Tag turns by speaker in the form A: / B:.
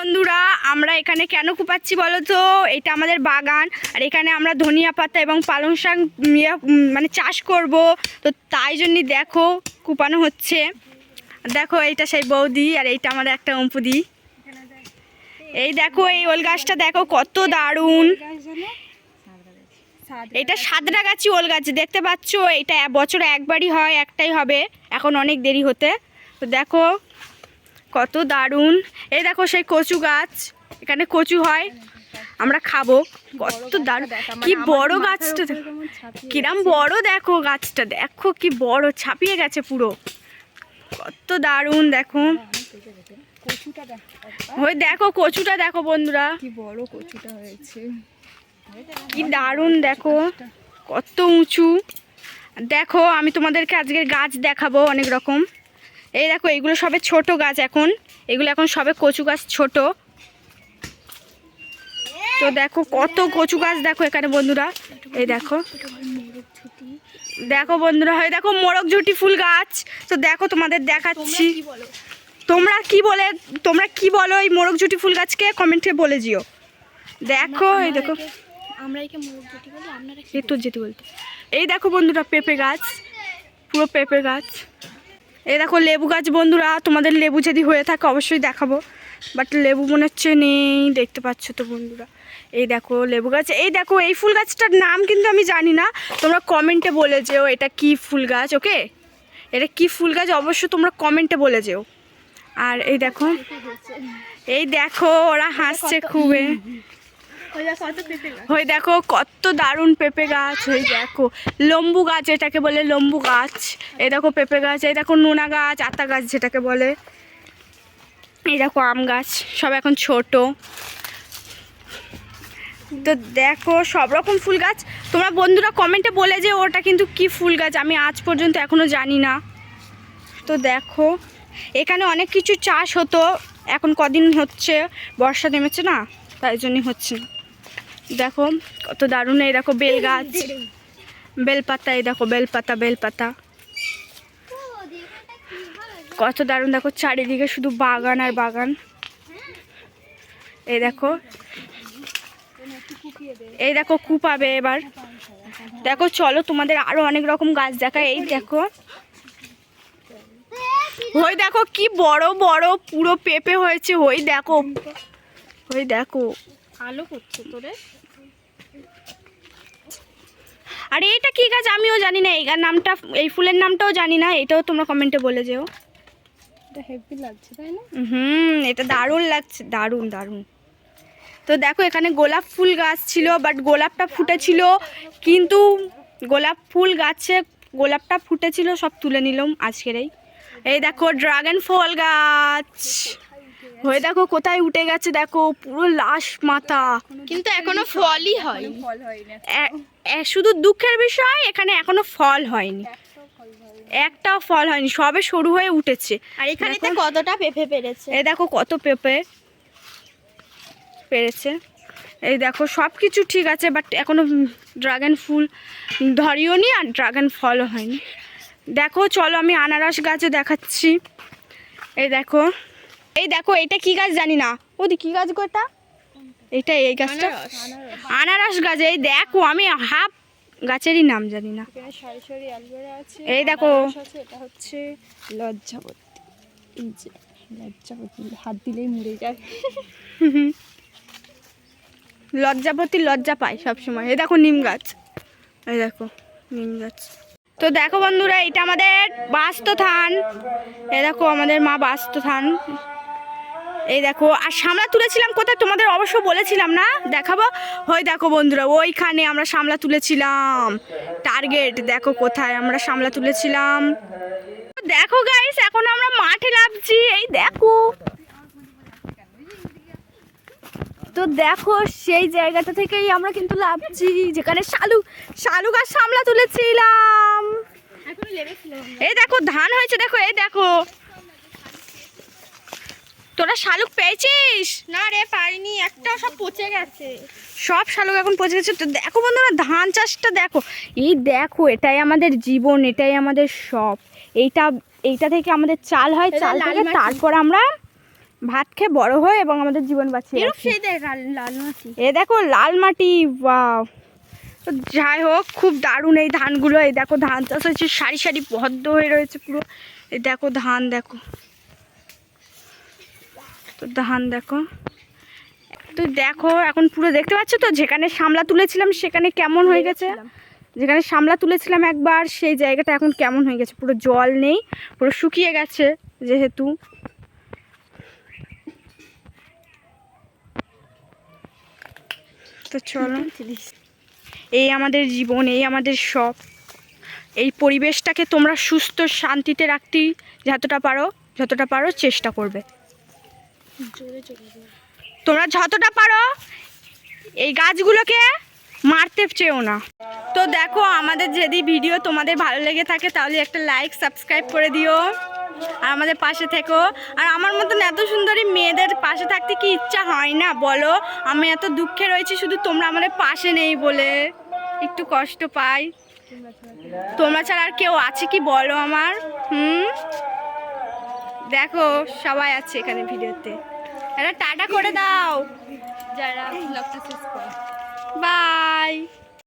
A: বন্ধুরা, আমরা এখানে কেন কুপাচ্ছি বলো তো এটা আমাদের বাগান, আর এখানে আমরা ধনিয়া পাতা এবং পালং শাক মানে চাষ করব। তো তাই জন্যই দেখো, কুপানো হচ্ছে। দেখো, এইটা সেই বৌদি, আর এইটা আমাদের একটা অম্পুদি। এই দেখো, এই ওল গাছটা দেখো, কত দারুণ। এটা সাদরাগাছি ওল গাছ, দেখতে পাচ্ছ? এটা বছরে একবারই হয়, একটাই হবে। এখন অনেক দেরি হতে। তো দেখো কত দারুণ। এই দেখো সেই কচু গাছ। এখানে কচু হয়। আমরা খাব। কত দারুণ। কি বড় গাছটা। কিরাম বড় দেখো গাছটা। দেখো কি বড়। ছাপিয়ে গেছে পুরো। কত দারুণ দেখো। ওই দেখো কচুটা দেখো বন্ধুরা।
B: কি বড় কচুটা হয়েছে।
A: কি দারুণ দেখো। কত উঁচু। দেখো আমি তোমাদেরকে আজকের গাছ দেখাবো অনেক রকম। এই দেখো এইগুলো সবে ছোট গাছ এখন। এগুলো এখন সবে কচু গাছ ছোট। তো দেখো কত কচু গাছ দেখো এখানে বন্ধুরা। এই দেখো। দেখো বন্ধুরা হয় দেখো মোরগ ঝুটি ফুল গাছ। তো দেখো তোমাদের দেখাচ্ছি। তোমরা কি বলে তোমরা কি বলো এই মোরগ ঝুটি ফুল গাছকে? কমেন্টে বলে যেও দেখো এই দেখো। এই তোর যেতে বলতে। এই দেখো বন্ধুরা পেঁপে গাছ। পুরো পেঁপে গাছ। এই দেখো লেবু গাছ বন্ধুরা তোমাদের লেবু যদি হয়ে থাকে অবশ্যই দেখাবো। বাট লেবু মনে হচ্ছে নেই দেখতে পাচ্ছ তো বন্ধুরা। এই দেখো লেবু গাছ এই দেখো এই ফুল গাছটার নাম কিন্তু আমি জানি না। তোমরা কমেন্টে বলে যেও এটা কি ফুল গাছ ওকে এটা কি ফুল গাছ অবশ্যই তোমরা কমেন্টে বলে যেও। আর এই দেখো এই দেখো ওরা হাসছে খুবই। ওই দেখো কত দারুণ পেঁপে গাছ, ওই দেখো। লম্বু গাছ এটাকে বলে, লম্বু গাছ। এই দেখো পেঁপে গাছ, এই দেখো নোনা গাছ, আতা গাছ যেটাকে বলে। এই দেখো আম গাছ, সব এখন ছোট। তো দেখো, সব রকম ফুল গাছ। তোমরা বন্ধুরা কমেন্টে বলে যে ওটা কিন্তু কি ফুল গাছ, আমি আজ পর্যন্ত এখনও জানি না। তো দেখো, এখানে অনেক কিছু চাষ হতো, এখন কদিন হচ্ছে, বর্ষা নেমেছে না, তাই জন্যই হচ্ছে না। দেখো কত দারুণ এই দেখো বেল গাছ বেলপাতা এই দেখো বেলপাতা বেলপাতা। কত দারুণ দেখো চারিদিকে শুধু বাগান আর বাগান। এই দেখো। এই দেখো কুপাবে এবার। দেখো চলো তোমাদের আরও অনেক রকম গাছ দেখা এই দেখো। ওই দেখো কি বড় বড় পুরো পেঁপে হয়েছে। ওই দেখো। ওই দেখো।
C: আলো করছে তোরে।
A: আর এটা কি গাছ? আমিও জানি না এই গাছ নামটা এই ফুলের নামটাও জানি না এটাও তোমরা কমেন্টে বলে যেও।
B: এটা হেভি লাগছে তাই না?
A: হুম এটা দারুণ লাগছে দারুণ দারুণ। তো দেখো এখানে গোলাপ ফুল গাছ ছিল বাট গোলাপটা ফুটেছিল কিন্তু গোলাপ ফুল গাছে গোলাপটা ফুটেছিল সব তুলে নিলাম আজকের এই। এই দেখো ড্রাগন ফল গাছ। হয়ে দেখো কোথায় উঠে গেছে দেখো পুরো লাশ মাথা।
C: কিন্তু এখনও ফলই হয়
A: এ- এ- শুধু দুঃখের বিষয় এখানে এখনও ফল হয়নি। একটাও ফল হয়নি। সবে সরু হয়ে উঠেছে।
C: আর এখানে তো কতটা পেঁপে পেরেছে?
A: এই দেখো কত পেঁপে পেরেছে। এই দেখো সব কিছু ঠিক আছে বাট এখনও ড্রাগন ফুল ধরিও নি আর ড্রাগন ফলও হয়নি। দেখো চলো আমি আনারস গাছে দেখাচ্ছি। এই দেখো এই দেখো এটা কি গাছ জানি না। ওদি কি গাছ গো এটা? এটা এই গাছটা? আনারস। গাছ এই দেখো আমি হাফ গাছেরই নাম জানি না।
B: এখানে সারি সারি অ্যালবেরা আছে
A: এই দেখো।
B: এটা হচ্ছে লজ্জাবতী। এই যে লজ্জাবতী হাত দিলেই মরে যায়।
A: লজ্জাপতি লজ্জা পায় সবসময়। এই দেখো নিম গাছ। এই দেখো নিম গাছ। তো দেখো বন্ধুরা এটা আমাদের বাস্ত থান এই দেখো আমাদের মা বাস্ত থান এই দেখো, আর সামলা তুলেছিলাম কোথায়? তোমাদের অবশ্য বলেছিলাম না? দেখাবো? ওই দেখো বন্ধুরা, ওইখানে আমরা সামলা তুলেছিলাম। টার্গেট দেখো কোথায় আমরা সামলা তুলেছিলাম। দেখো গাইস এখন আমরা মাঠে লাভছি এই দেখো। তো দেখো, সেই জায়গাটা থেকেই আমরা কিন্তু লাভছি যেখানে শালু শালু গাছ সামলা তুলেছিলাম। এই দেখো, ধান হয়েছে, দেখো, এই দেখো। তোরা শালুক পেয়েছিস?
C: না রে পারিনি একটাও সব পচে গেছে।
A: সব শালুক এখন পচে গেছে। তো দেখো বন্ধুরা ধান চাষটা দেখো। এই দেখো এটাই আমাদের জীবন এটাই আমাদের সব। এইটা এইটা থেকে আমাদের চাল হয় চাল থেকে তারপর আমরা ভাত খেয়ে বড় হয় এবং আমাদের জীবন বাঁচিয়ে এ দেখো লাল মাটি বাও তো যাই হোক খুব দারুণ এই ধানগুলো। এই দেখো ধান চাষ হয়েছে সারি সারি বদ্ধ হয়ে রয়েছে পুরো। এই দেখো ধান দেখো। তো ধান দেখো। তো দেখো এখন পুরো দেখতে পাচ্ছ তো? যেখানে সামলা তুলেছিলাম সেখানে কেমন হয়ে গেছে? যেখানে সামলা তুলেছিলাম একবার সেই জায়গাটা এখন কেমন হয়ে গেছে? পুরো জল নেই পুরো শুকিয়ে গেছে যেহেতু। তো চলো। এই আমাদের জীবন এই আমাদের সব। এই পরিবেশটাকে তোমরা সুস্থ শান্তিতে রাখতেই যতটা পারো যতটা পারো চেষ্টা করবে। তোমরা যতটা পারো এই গাছগুলোকে মারতে চেও না। তো দেখো, আমাদের যদি ভিডিও তোমাদের ভালো লেগে থাকে, তাহলে একটা লাইক সাবস্ক্রাইব করে দিও। আর আমাদের পাশে থেকো। আর আমার মতন এত সুন্দরী মেয়েদের পাশে থাকতে কি ইচ্ছা হয় না, বলো? আমি এত দুঃখে রয়েছি, শুধু তোমরা আমাদের পাশে নেই বলে। একটু কষ্ট পাই। তোমরা ছাড়া আর কেউ আছে কি, বলো আমার? হুম? দেখো সবাই আছে এখানে ভিডিওতে। একটা টাটা করে দাও।
B: যারা
A: বাই